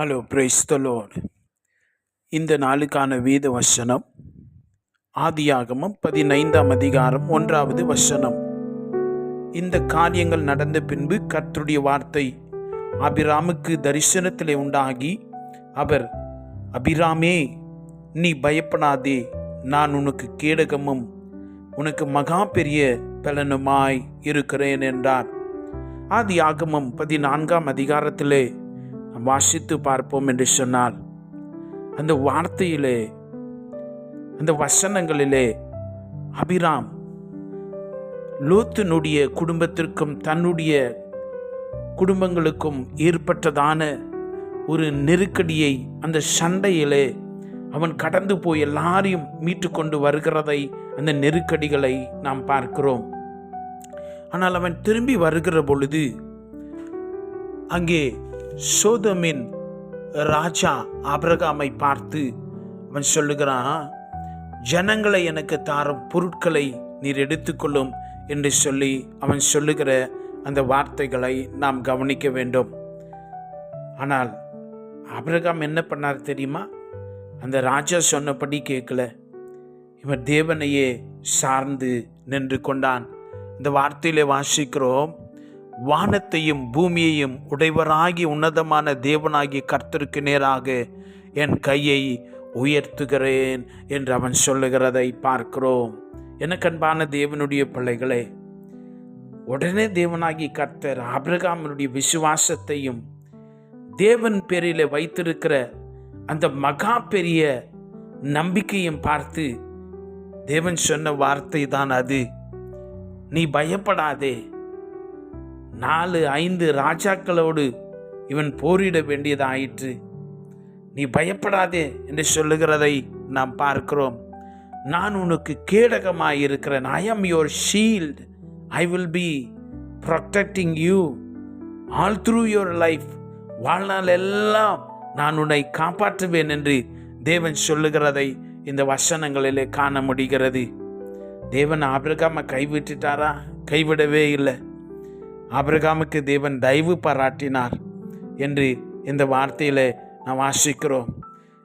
Hello price இந்த நாளுக்கான வேத வசனம் ஆதியாகமம் பதினைந்தாம் அதிகாரம் ஒன்றாவது வசனம். இந்த காரியங்கள் நடந்த பின்பு கர்த்தருடைய வார்த்தை அபிராமுக்கு தரிசனத்திலே உண்டாகி அவர் அபிராமே நீ பயப்படாதே நான் உனக்கு கேடகமும் உனக்கு மகா பெரிய பலனுமாய் இருக்கிறேன் என்றார். ஆதி ஆகமம் பதினான்காம் அதிகாரத்திலே நாம் வாசித்து பார்ப்போம் என்று சொன்னால் அந்த வார்த்தையிலே அந்த வசனங்களிலே அபிராம் லூத்தினுடைய குடும்பத்திற்கும் தன்னுடைய குடும்பங்களுக்கும் ஏற்பட்டதான ஒரு நெருக்கடியை அந்த சண்டையிலே அவன் கடந்து போய் எல்லாரையும் மீட்டு கொண்டு வருகிறதை அந்த நெருக்கடிகளை நாம் பார்க்கிறோம். ஆனால் அவன் திரும்பி வருகிற பொழுது அங்கே சோதமின் ராஜா ஆபிரகாமை பார்த்து அவன் சொல்லுகிறான் ஜனங்களை எனக்கு தாரும் பொருட்களை நீர் எடுத்துக்கொள்ளும் என்று சொல்லி அவன் சொல்லுகிற அந்த வார்த்தைகளை நாம் கவனிக்க வேண்டும். ஆனால் அபிரகாம் என்ன பண்ணார் தெரியுமா? அந்த ராஜா சொன்னபடி கேட்கல. இவன் தேவனையே சார்ந்து நின்று கொண்டான். இந்த வார்த்தையிலே வாசிக்கிறோம் வானத்தையும் பூமியையும் உடையவராகி உன்னதமான தேவனாகி கர்த்தருக்கு நேராக என் கையை உயர்த்துகிறேன் என்று அவன் சொல்லுகிறதை பார்க்கிறோம். என அன்பான தேவனுடைய பிள்ளைகளே உடனே தேவனாகி கர்த்தர் ஆபிரகாமனுடைய விசுவாசத்தையும் தேவன் பேரில் வைத்திருக்கிற அந்த மகா பெரிய நம்பிக்கையும் பார்த்து தேவன் சொன்ன வார்த்தை தான் அது. நீ பயப்படாதே நாலு ஐந்து ராஜாக்களோடு இவன் போரிட வேண்டியதாயிற்று. நீ பயப்படாதே என்று சொல்லுகிறதை நாம் பார்க்கிறோம். நான் உனக்கு கேடகமாக இருக்கிறேன் I am your shield I will be protecting you all through your life வாழ்நாள் எல்லாம் நான் உன்னை காப்பாற்றுவேன் என்று தேவன் சொல்லுகிறதை இந்த வசனங்களிலே காண முடிகிறது. தேவன் ஆபிரகாம கைவிட்டுட்டாரா? கைவிடவே இல்லை. ஆபிரகாமுக்கு தேவன் தயவு பாராட்டினார் என்று இந்த வார்த்தையில் நாம் வாசிக்கிறோம்.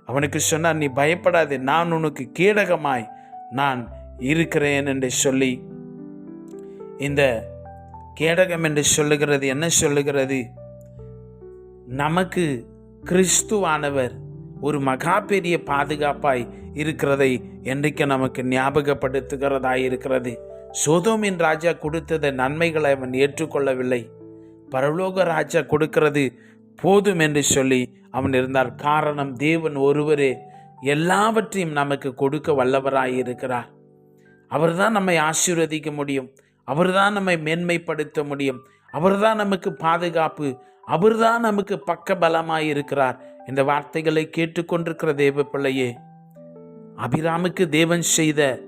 அவனுக்கு சொன்னார் நீ பயப்படாதே நான் உனக்கு கீழகமாய் நான் இருக்கிறேன் என்று சொல்லி. இந்த கேடகம் என்று சொல்லுகிறது என்ன சொல்லுகிறது? நமக்கு கிறிஸ்துவானவர் ஒரு மகா பெரிய பாதுகாப்பாய் இருக்கிறதை என்றைக்கு நமக்கு ஞாபகப்படுத்துகிறதாய் இருக்கிறது சோதோமின் ராஜா கொடுத்தத நன்மைகளை அவன் ஏற்றுக்கொள்ளவில்லை. பரலோக ராஜா கொடுக்கிறது போதும் என்று சொல்லி அவன் இருந்தார். காரணம் தேவன் ஒருவரே எல்லாவற்றையும் நமக்கு கொடுக்க வல்லவராய் இருக்கிறார் அவர்தான் நம்மை ஆசீர்வதிக்க முடியும். அவர்தான் நம்மை மேன்மைப்படுத்த முடியும். அவர்தான் நமக்கு பாதுகாப்பு. அவர்தான் நமக்கு பக்க பலமாய் இருக்கிறார் இந்த வார்த்தைகளை கேட்டுக்கொண்டிருக்கிற தேவ பிள்ளையே அபிராமுக்கு தேவன் செய்த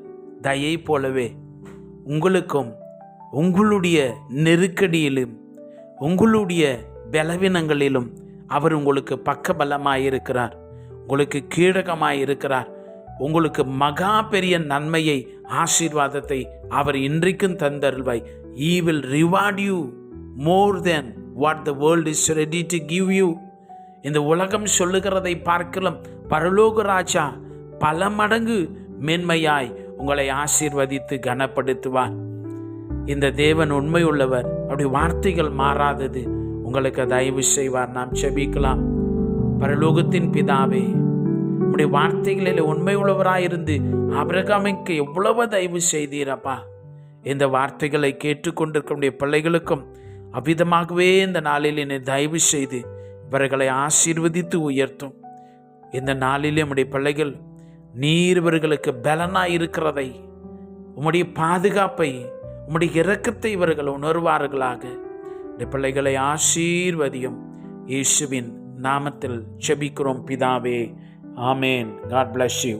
தயை போலவே உங்களுக்கும் உங்களுடைய நெருக்கடியிலும் உங்களுடைய பலவீனங்களிலும் அவர் உங்களுக்கு பக்கபலமாயிருக்கிறார். உங்களுக்கு கீழகமாயிருக்கிறார். உங்களுக்கு மகா பெரிய நன்மையை ஆசீர்வாதத்தை அவர் இன்றைக்கும் தந்தருள்வாய். He will reward you more than what the world is ready to give you இந்த உலகம் சொல்லுகிறதை பார்க்கலாம் பரலோக ராஜா பல மடங்கு மேன்மையாய் உங்களை ஆசீர்வதித்து கனப்படுத்துவார். இந்த தேவன் உண்மை உள்ளவர் அப்படி வார்த்தைகள் மாறாதது. உங்களுக்கு தயவு செய்வார். நாம் செபிக்கலாம் பரலோகத்தின் பிதாவே உடைய வார்த்தைகளில் உண்மை உள்ளவராயிருந்து அபிரகாமிக்கு எவ்வளவு தயவு செய்தீரப்பா. இந்த வார்த்தைகளை கேட்டுக்கொண்டிருக்கக்கூடிய பிள்ளைகளுக்கும் அவ்விதமாகவே இந்த நாளில் என்னை தயவு செய்து இவர்களை ஆசீர்வதித்து உயர்த்தும். இந்த நாளிலே நம்முடைய பிள்ளைகள் நீர் இவர்களுக்கு பலனாய் இருக்கிறதை உம்முடைய பாதுகாப்பை உம்முடைய இரக்கத்தை இவர்கள் உணர்வார்களாக. இந்த பிள்ளைகளை ஆசீர்வதியும் இயேசுவின் நாமத்தில் செபிக்கிறோம் பிதாவே. ஆமேன். God bless you